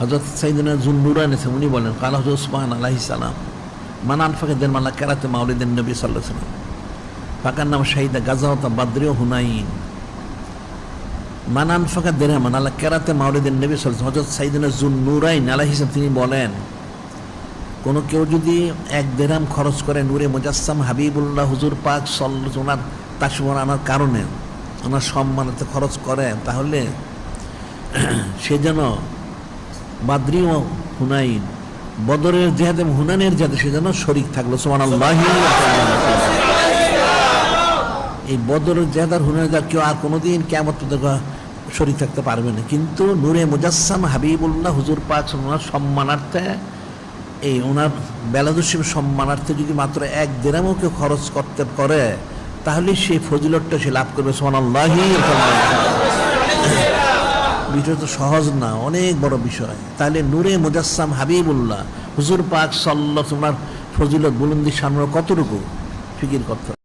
হজরত সাইদিনা জুন্নুরান এসে উনি বলেন, কাল হজরত উসমান আলাহি সালাম মানান ফাঁকে দেন মাল্লা কেরাতে মাউলিদিন নবী সাল্লাহ সাল্লাম। ফাঁকার নাম শাহিদা গাজাওতা বাদ্রিও হুনাইন। মানান ফাঁকা দেন মানাল্লা কেরাতে মাউলিদিন নবী সাল্লাহ হজরত সাইদিনা জুন্নুরাইন আলাহি সালাম, তিনি বলেন, কোনো কেউ যদি এক দেরাম খরচ করে নূরে মুজাসসাম হাবিবুল্লাহ হুজুর পাক সল্ল ওনার তাসমর আনার কারণে, ওনার সম্মানাতে খরচ করে, তাহলে সে যেন বাদ্রি ও হুনাইন। বদরের জেহাদ এবং হুনানের জেহাদে সে যেন শরিক থাকল। সোমান এই বদরের জেহাদ আর হুনানের জেহাদ কেউ আর কোনোদিন কেমন শরিক থাকতে পারবে না। কিন্তু নূরে মুজাসসাম হাবিবুল্লাহ হুজুর পাক ওনার সম্মানার্থে, এই ওনার বেলাদুসিম সম্মানার্থে যদি মাত্র এক দেরামও কেউ খরচ করতে পারে, তাহলে সেই ফজিলতটা সে লাভ করবে। সোমানাল্লাহি বিষয় তো সহজ না, অনেক বড় বিষয়। তাহলে নূরে মুজাসসাম হাবিবুল্লাহ, হুজুর পাক সাল্লাহ তোমার ফজিলত বুলন্দি সামনে কতটুকু? ফিকির হবে।